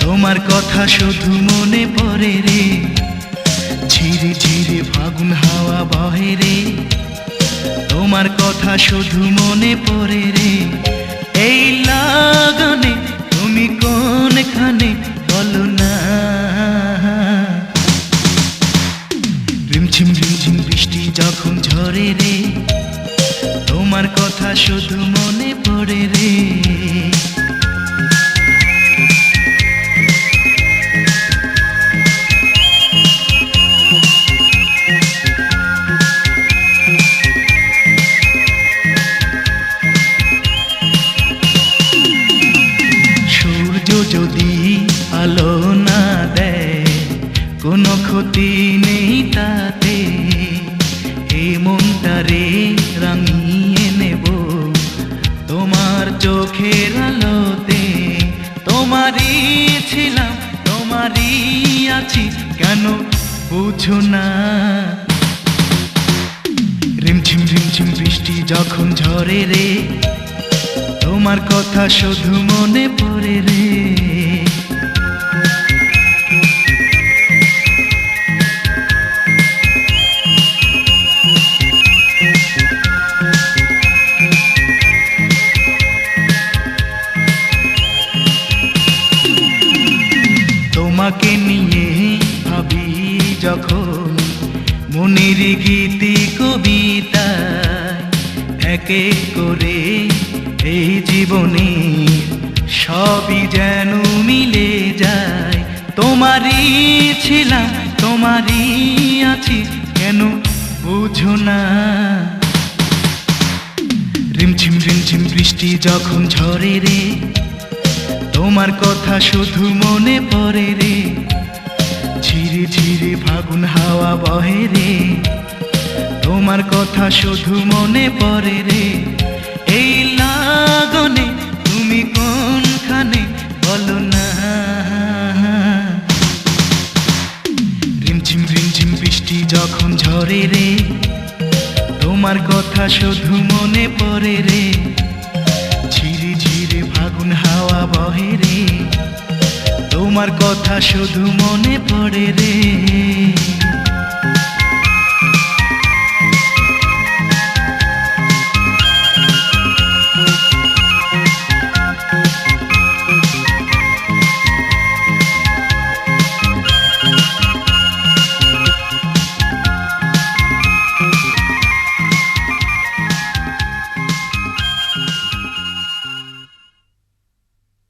তোমার কথা শুধু মনে পড়ে রে। ঝিরে ঝিরে ফাগুন হাওয়া বহে রে। তোমার কথা শুধু মনে পড়ে রে। এই লাগনে তুমি কোনখানে বলো না। রিমঝিম রিমঝিম বৃষ্টি যখন ঝরে রে। তোমার কথা শুধু মনে পড়ে রে। কোনো ক্ষতি নেই তাতে। এই মনটারে রাঙিয়ে নেব। তোমার চোখের আলোতে তোমারই ছিলাম, তোমারই আছি। কেন বুঝো না? রিমঝিম রিমঝিম বৃষ্টি যখন ঝরে রে, তোমার কথা শুধু মনে পড়ে রে। তোমাকে নিয়ে ভাবি যখন মনের গীতি কবিতা একে করে এই জীবনে সবই যেন মিলে যায়। তোমারই ছিলাম, তোমারই আছি, কেন বুঝো না? রিমঝিম রিমঝিম বৃষ্টি যখন ঝরে রে তোমার কথা শুধু মনে পড়ে রে। ঝিরে ঝিরে ফাগুন হাওয়া বহে রে। তোমার কথা শুধু মনে পড়ে রে। এই লাগনে তুমি কোনখানে বলো না। রিমঝিম রিমঝিম বৃষ্টি যখন ঝরে রে, তোমার কথা শুধু মনে পড়ে রে। তোমার কথা শুধু মনে পড়ে রে।